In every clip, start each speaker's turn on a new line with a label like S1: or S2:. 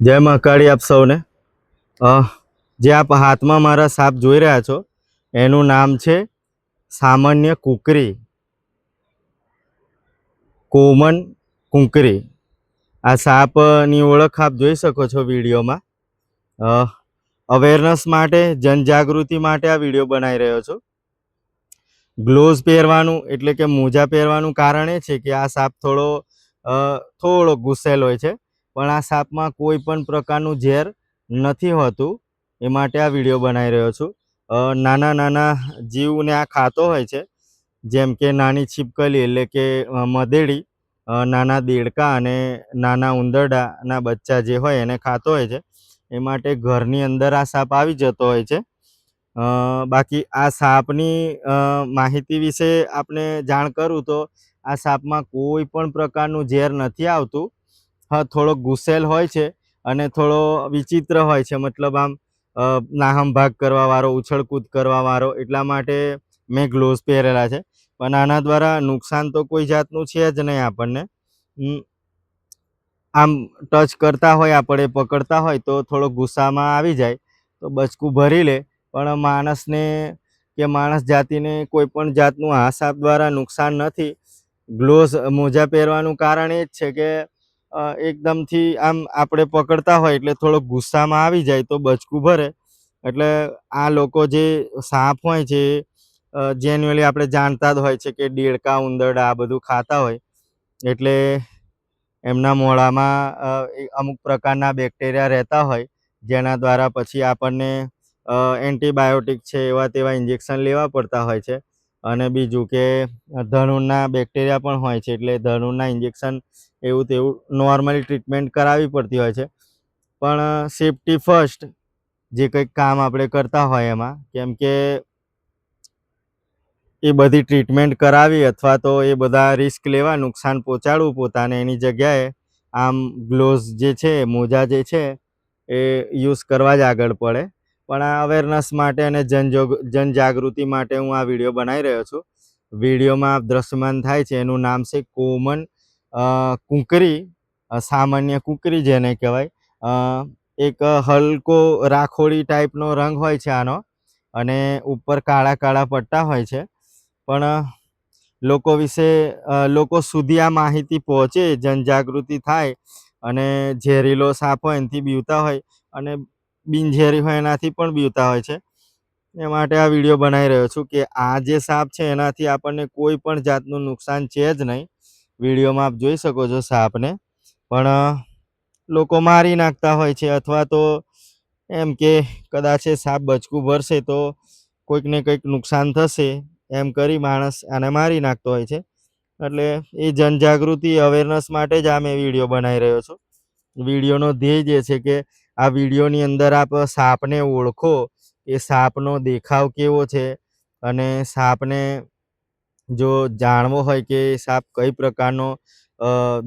S1: જય મહાકાળી આપ સૌને. જે આપ હાથમાં મારા સાપ જોઈ રહ્યા છો, એનું નામ છે સામાન્ય કુકરી. કોમન કુંકરી. આ સાપની ઓળખ આપ જોઈ શકો છો વિડીયોમાં. અવેરનેસ માટે, જનજાગૃતિ માટે આ વીડિયો બનાવી રહ્યો છું. ગ્લોવ્સ પહેરવાનું, એટલે કે મોજા પહેરવાનું કારણ એ છે કે આ સાપ થોડો થોડો ગુસ્સેલ હોય છે. પણ આ સાપમાં કોઈ પણ પ્રકારનું ઝેર નથી હોતું. એ માટે આ વીડિયો બનાવી રહ્યો છું. નાના નાના જીવને આ ખાતો હોય છે. જેમ કે નાની છીપકલી એટલે કે મદેડી નાના દેડકા અને નાના ઉંદરડાના બચ્ચા જે હોય એને ખાતો હોય છે. એ માટે ઘરની અંદર આ સાપ આવી જતો હોય છે. બાકી આ સાપની માહિતી વિશે આપણે જાણ કરું તો આ સાપમાં કોઈ પણ પ્રકારનું ઝેર નથી આવતું. હા, થોડો ગુસ્સેલ હોય છે અને થોડો વિચિત્ર હોય છે. મતલબ આમ નાહમ ભાગ કરવાવાળો ઉછળકૂદ કરવાવાળો એટલા માટે મેં ગ્લોવ્સ પહેરેલા છે. પણ આના દ્વારા નુકસાન તો કોઈ જાતનું છે જ નહીં આપણને. આમ ટચ કરતા હોય, આપણે પકડતા હોય તો થોડો ગુસ્સામાં આવી જાય, તો બચકું ભરી લે. પણ માણસને કે માણસ જાતિને કોઈ પણ જાતનું આ દ્વારા નુકસાન નથી. ગ્લોવ્સ મોજા પહેરવાનું કારણ એ જ છે કે એકદમથી આમ આપણે પકડતા હોય એટલે થોડો ગુસ્સામાં આવી જાય તો બચકું ભરે. એટલે આ લોકો જે સાપ હોય છે જેન્યુઅલી આપણે જાણતા જ હોય છે કે દેડકા, ઉંદરડા આ બધું ખાતા હોય. એટલે એમના મોઢામાં એ અમુક પ્રકારના બેક્ટેરિયા રહેતા હોય, જેના દ્વારા પછી આપણને એન્ટીબાયોટિક છે એવા તેવા ઇન્જેક્શન લેવા પડતા હોય છે. અને બીજું કે ધનુના બેક્ટેરિયા પણ હોય છે, એટલે ધનુના ઇન્જેક્શન એવું તેવું નોર્મલી ટ્રીટમેન્ટ કરાવવી પડતી હોય છે. પણ સેફટી ફર્સ્ટ જે કંઈક કામ આપણે કરતા હોય એમાં, કેમ કે એ બધી ટ્રીટમેન્ટ કરાવી અથવા તો એ બધા રિસ્ક લેવા, નુકસાન પહોંચાડવું પોતાને એની જગ્યાએ, આમ ગ્લોવ્સ જે છે, મોજા જે છે, એ યુઝ કરવા જ આગળ પડે. પણ આ અવેરનેસ માટે અને જનજોગ જનજાગૃતિ માટે હું આ વીડિયો બનાવી રહ્યો છું. વિડીયોમાં દ્રશ્યમાન થાય છે, એનું નામ છે કોમન કુંકરી સામાન્ય કુંકરી જેને કહેવાય. એક હલકો રાખોડી ટાઈપનો રંગ હોય છે આનો અને ઉપર કાળા કાળા પટ્ટા હોય છે. પણ લોકો વિશે લોકો સુધી આ માહિતી પહોંચે, જનજાગૃતિ થાય અને ઝેરીલો સાપ હોય એનાથી બીવતા હોય અને બિનઝેરી હોય એનાથી પણ બીવતા હોય છે. એ માટે આ વીડિયો બનાવી રહ્યો છું કે આ જે સાપ છે એનાથી આપણને કોઈ પણ જાતનું નુકસાન છે જ નહીં. વિડીયોમાં આપ જોઈ શકો છો સાપને. પણ લોકો મારી નાખતા હોય છે અથવા તો એમ કે કદાચ એ સાપ બચકું ભરશે તો કોઈકને કંઈક નુકસાન થશે એમ કરી માણસ આને મારી નાખતો હોય છે. એટલે એ જનજાગૃતિ અવેરનેસ માટે જ આ મેં વીડિયો બનાવી રહ્યો છું. વિડીયોનો ધ્યેય જે છે કે આ વિડીયોની અંદર આપ સાપને ઓળખો એ સાપનો દેખાવ કેવો છે અને સાપને જો જાણવો હોય કે સાપ કઈ પ્રકારનો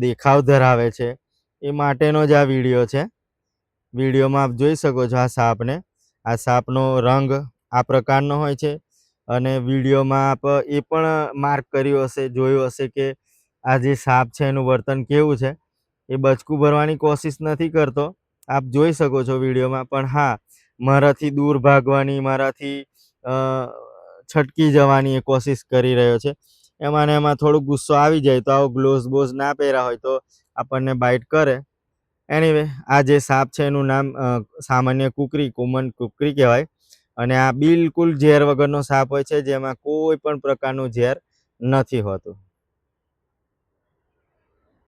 S1: દેખાવ ધરાવે છે, એ માટેનો જ આ વીડિયો છે. વિડીયોમાં આપ જોઈ શકો છો આ સાપને. આ સાપનો રંગ આ પ્રકારનો હોય છે અને વિડીયોમાં આપ એ પણ માર્ક કર્યું હશે, જોયું હશે કે આ જે સાપ છે એનું વર્તન કેવું છે. એ બચકું ભરવાની કોશિશ નથી કરતો. આપ જોઈ શકો છો વિડીયોમાં પણ હા, મારાથી દૂર ભાગવાની, મારાથી છટકી જવાની એ કોશિશ કરી રહ્યો છે. એમાં ને એમાં થોડુંક ગુસ્સો આવી જાય તો આવો ગ્લોવ્સ બોઝ ના પહેર્યા હોય તો આપણને બાઇટ કરે. એનીવે આ જે સાપ છે એનું નામ સામાન્ય કુકરી કોમન કુકરી કહેવાય. અને આ બિલકુલ ઝેર વગરનો સાપ હોય છે જેમાં કોઈ પણ પ્રકારનું ઝેર નથી હોતું.